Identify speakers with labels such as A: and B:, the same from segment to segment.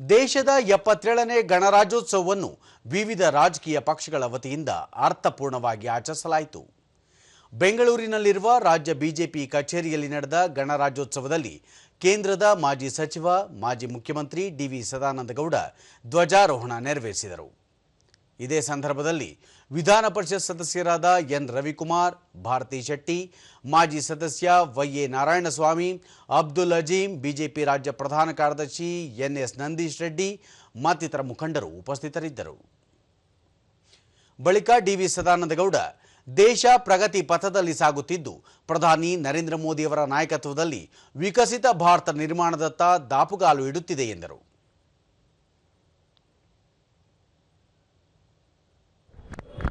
A: ದೇಶದ ಎಪ್ಪತ್ತೇಳನೇ ಗಣರಾಜ್ಯೋತ್ಸವವನ್ನು ವಿವಿಧ ರಾಜಕೀಯ ಪಕ್ಷಗಳ ವತಿಯಿಂದ ಅರ್ಥಪೂರ್ಣವಾಗಿ ಆಚರಿಸಲಾಯಿತು. ಬೆಂಗಳೂರಿನಲ್ಲಿರುವ ರಾಜ್ಯ ಬಿಜೆಪಿ ಕಚೇರಿಯಲ್ಲಿ ನಡೆದ ಗಣರಾಜ್ಯೋತ್ಸವದಲ್ಲಿ ಕೇಂದ್ರದ ಮಾಜಿ ಸಚಿವ, ಮಾಜಿ ಮುಖ್ಯಮಂತ್ರಿ ಡಿವಿ ಸದಾನಂದಗೌಡ ಧ್ವಜಾರೋಹಣ ನೆರವೇರಿಸಿದರು. ಇದೇ ಸಂದರ್ಭದಲ್ಲಿ ವಿಧಾನ ಪರಿಷತ್ ಸದಸ್ಯರಾದ ಎನ್ ರವಿಕುಮಾರ್, ಭಾರತಿ ಶೆಟ್ಟಿ, ಮಾಜಿ ಸದಸ್ಯ ವೈಎ ನಾರಾಯಣಸ್ವಾಮಿ, ಅಬ್ದುಲ್ ಅಜೀಂ, ಬಿಜೆಪಿ ರಾಜ್ಯ ಪ್ರಧಾನ ಕಾರ್ಯದರ್ಶಿ ಎನ್ಎಸ್ ನಂದೀಶ್ ರೆಡ್ಡಿ ಮತ್ತಿತರ ಮುಖಂಡರು ಉಪಸ್ಥಿತರಿದ್ದರು. ಬಳಿಕ ಡಿವಿ ಸದಾನಂದಗೌಡ ದೇಶ ಪ್ರಗತಿ ಪಥದಲ್ಲಿ ಸಾಗುತ್ತಿದ್ದು, ಪ್ರಧಾನಿ ನರೇಂದ್ರ ಮೋದಿಯವರ ನಾಯಕತ್ವದಲ್ಲಿ ವಿಕಸಿತ ಭಾರತ ನಿರ್ಮಾಣದತ್ತ ದಾಪುಗಾಲು ಇಡುತ್ತಿದೆ ಎಂದರು.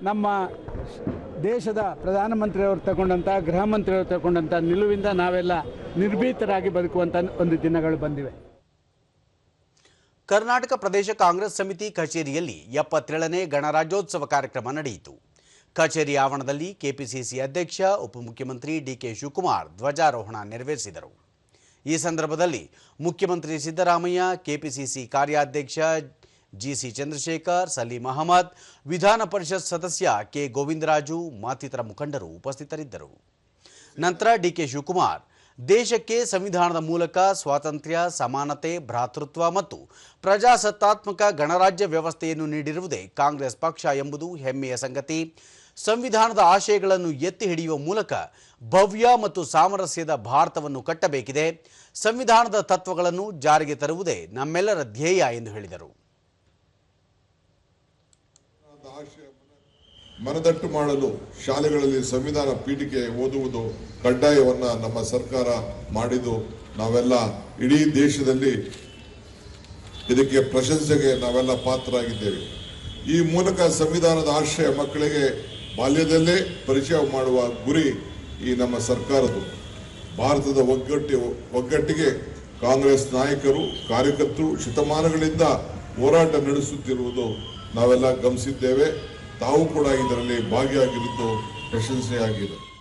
B: ನಮ್ಮ ದೇಶದ ಪ್ರಧಾನಮಂತ್ರಿಯವರು ತಗೊಂಡಂಥ, ಗೃಹ ಮಂತ್ರಿಯವರು ತಗೊಂಡಂಥ ನಿಲುವಿಂದ ನಾವೆಲ್ಲ ನಿರ್ಭೀತರಾಗಿ ಬದುಕುವಂಥ ಒಂದು ದಿನಗಳು ಬಂದಿವೆ.
A: ಕರ್ನಾಟಕ ಪ್ರದೇಶ ಕಾಂಗ್ರೆಸ್ ಸಮಿತಿ ಕಚೇರಿಯಲ್ಲಿ ಎಪ್ಪತ್ತೇಳನೇ ಗಣರಾಜ್ಯೋತ್ಸವ ಕಾರ್ಯಕ್ರಮ ನಡೆಯಿತು. ಕಚೇರಿ ಆವರಣದಲ್ಲಿ ಕೆಪಿಸಿಸಿ ಅಧ್ಯಕ್ಷ, ಉಪಮುಖ್ಯಮಂತ್ರಿ ಡಿಕೆ ಶಿವಕುಮಾರ್ ಧ್ವಜಾರೋಹಣ ನೆರವೇರಿಸಿದರು. ಈ ಸಂದರ್ಭದಲ್ಲಿ ಮುಖ್ಯಮಂತ್ರಿ ಸಿದ್ದರಾಮಯ್ಯ, ಕೆಪಿಸಿಸಿ ಕಾರ್ಯಾಧ್ಯಕ್ಷ ಜಿಸಿ ಚಂದ್ರಶೇಖರ್, ಸಲೀಂ ಅಹಮದ್, ವಿಧಾನ ಪರಿಷತ್ ಸದಸ್ಯ ಕೆ ಗೋವಿಂದರಾಜು ಮತ್ತಿತರ ಮುಖಂಡರು ಉಪಸ್ಥಿತರಿದ್ದರು. ನಂತರ ಡಿಕೆ ಶಿವಕುಮಾರ್, ದೇಶಕ್ಕೆ ಸಂವಿಧಾನದ ಮೂಲಕ ಸ್ವಾತಂತ್ರ್ಯ, ಸಮಾನತೆ, ಭ್ರಾತೃತ್ವ ಮತ್ತು ಪ್ರಜಾಸತ್ತಾತ್ಮಕ ಗಣರಾಜ್ಯ ವ್ಯವಸ್ಥೆಯನ್ನು ನೀಡಿರುವುದೇ ಕಾಂಗ್ರೆಸ್ ಪಕ್ಷ ಎಂಬುದು ಹೆಮ್ಮೆಯ ಸಂಗತಿ. ಸಂವಿಧಾನದ ಆಶಯಗಳನ್ನು ಎತ್ತಿ ಹಿಡಿಯುವ ಮೂಲಕ ಭವ್ಯ ಮತ್ತು ಸಾಮರಸ್ಯದ ಭಾರತವನ್ನು ಕಟ್ಟಬೇಕಿದೆ. ಸಂವಿಧಾನದ ತತ್ವಗಳನ್ನು ಜಾರಿಗೆ ತರುವುದೇ ನಮ್ಮೆಲ್ಲರ ಧ್ಯೇಯ ಎಂದು ಹೇಳಿದರು.
C: ಮನದಟ್ಟು ಮಾಡಲು ಶಾಲೆಗಳಲ್ಲಿ ಸಂವಿಧಾನ ಪೀಠಿಕೆ ಓದುವುದು ಕಡ್ಡಾಯವನ್ನ ನಮ್ಮ ಸರ್ಕಾರ ಮಾಡಿದ್ದು. ನಾವೆಲ್ಲ ಇಡೀ ದೇಶದಲ್ಲಿ ಇದಕ್ಕೆ ಪ್ರಶಂಸೆಗೆ ನಾವೆಲ್ಲ ಪಾತ್ರರಾಗಿದ್ದೇವೆ. ಈ ಮೂಲಕ ಸಂವಿಧಾನದ ಆಶ್ರಯ ಮಕ್ಕಳಿಗೆ ಬಾಲ್ಯದಲ್ಲೇ ಪರಿಚಯ ಮಾಡುವ ಗುರಿ ಈ ನಮ್ಮ ಸರ್ಕಾರದ್ದು. ಭಾರತದ ಒಗ್ಗಟ್ಟಿ, ಒಗ್ಗಟ್ಟಿಗೆ ಕಾಂಗ್ರೆಸ್ ನಾಯಕರು, ಕಾರ್ಯಕರ್ತರು, ಶತಮಾನಗಳಿಂದ ಹೋರಾಟ ನಡೆಸುತ್ತಿರುವುದು ನಾವೆಲ್ಲ ಗಮನಿಸಿದ್ದೇವೆ. ತಾವು ಕೂಡ ಇದರಲ್ಲಿ ಭಾಗಿಯಾಗಿರುವುದು ಪ್ರಶಂಸೆಯಾಗಿದೆ